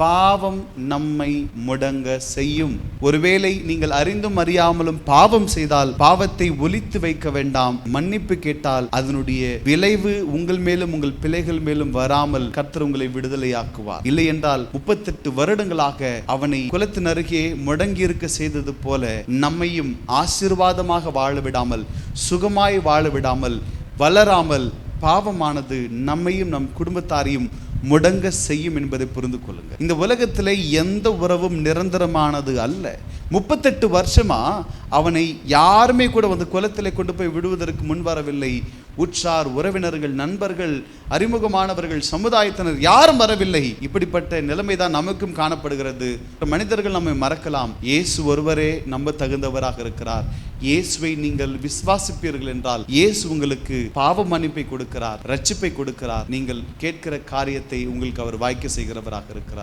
பாவம் நம்மை முடங்க செய்யும். ஒருவேளை நீங்கள் அறிந்தும் அறியாமலும் பாவம் செய்தால் பாவத்தை ஒலித்து வைக்க வேண்டாம். மன்னிப்பு கேட்டால் அதனுடைய விளைவு உங்கள் மேலும் உங்கள் பிள்ளைகள் மேலும் வராமல் கர்த்தர் உங்களை விடுதலையாக்குவார். இல்லை என்றால் முப்பத்தெட்டு வருடங்களாக அவனை குலத்தின் அருகே முடங்கி இருக்க செய்தது போல நம்மையும் ஆசீர்வாதமாக வாழ விடாமல் சுகமாய் வாழ விடாமல் வளராமல் பாவமானது நம்மையும் நம் குடும்பத்தாரையும் முடங்க செய்யும் என்பதை புரிந்து கொள்ளுங்க இந்த உலகத்திலே எந்த உறவும் நிரந்தரமானது அல்ல. முப்பத்தெட்டு வருஷமா அவனை யாருமே கூட வந்து குலத்தில் கொண்டு போய் விடுவதற்கு முன் வரவில்லை. உற்றார் உறவினர்கள் நண்பர்கள் அறிமுகமானவர்கள் சமுதாயத்தினர் யாரும் வரவில்லை. இப்படிப்பட்ட நிலைமை தான் நமக்கும் காணப்படுகிறது. மனிதர்கள் நம்மை மறக்கலாம். இயேசு ஒருவரே நம்ப தகுந்தவராக இருக்கிறார். இயேசுவை நீங்கள் விசுவாசிப்பீர்கள் என்றால் இயேசு உங்களுக்கு பாவ மன்னிப்பை கொடுக்கிறார் ரட்சிப்பை கொடுக்கிறார். நீங்கள் கேட்கிற காரியத்தை உங்களுக்கு அவர் வாய்க்க செய்கிறவராக இருக்கிறார்.